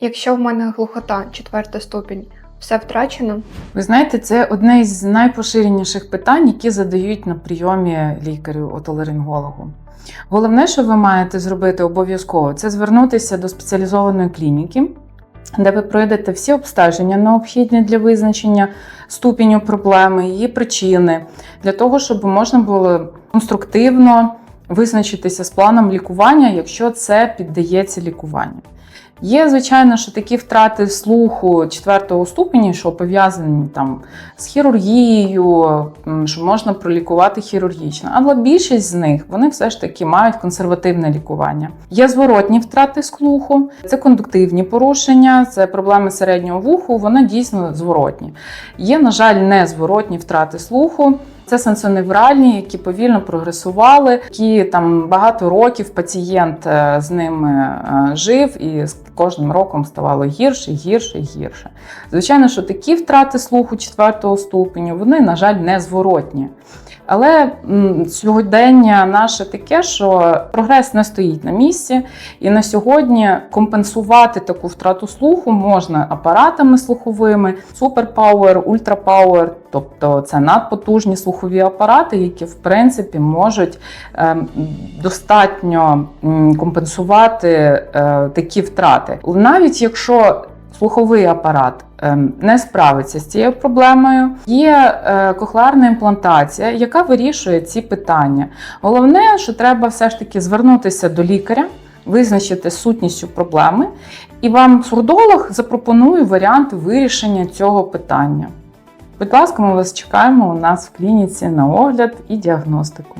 Якщо в мене глухота, четверта ступінь, все втрачено. Ви знаєте, це одне із найпоширеніших питань, які задають на прийомі лікарю отоларингологу. Головне, що ви маєте зробити обов'язково, це звернутися до спеціалізованої клініки, де ви пройдете всі обстеження, необхідні для визначення ступеню проблеми, її причини, для того, щоб можна було конструктивно визначитися з планом лікування, якщо це піддається лікуванню. Є, звичайно, що такі втрати слуху четвертого ступеня, що пов'язані там з хірургією, що можна пролікувати хірургічно. Але більшість з них вони все ж таки мають консервативне лікування. Є зворотні втрати слуху, це кондуктивні порушення, це проблеми середнього вуху, вони дійсно зворотні. Є, на жаль, незворотні втрати слуху. Це сенсоневральні, які повільно прогресували, які там багато років пацієнт е, з ними е, жив і з кожним роком ставало гірше, гірше, гірше. Звичайно, що такі втрати слуху четвертого ступеню, вони, на жаль, не зворотні. Але сьогодення наше таке, що прогрес не стоїть на місці, і на сьогодні компенсувати таку втрату слуху можна апаратами слуховими, суперпауер, ультрапауер, тобто це надпотужні слухові апарати, які в принципі можуть ем, достатньо компенсувати е, такі втрати. Навіть якщо слуховий апарат ем, не справиться з цією проблемою. Є е, кохлеарна імплантація, яка вирішує ці питання. Головне, що треба все ж таки звернутися до лікаря, визначити сутністю проблеми, і вам сурдолог запропонує варіанти вирішення цього питання. Будь ласка, ми вас чекаємо у нас в клініці на огляд і діагностику.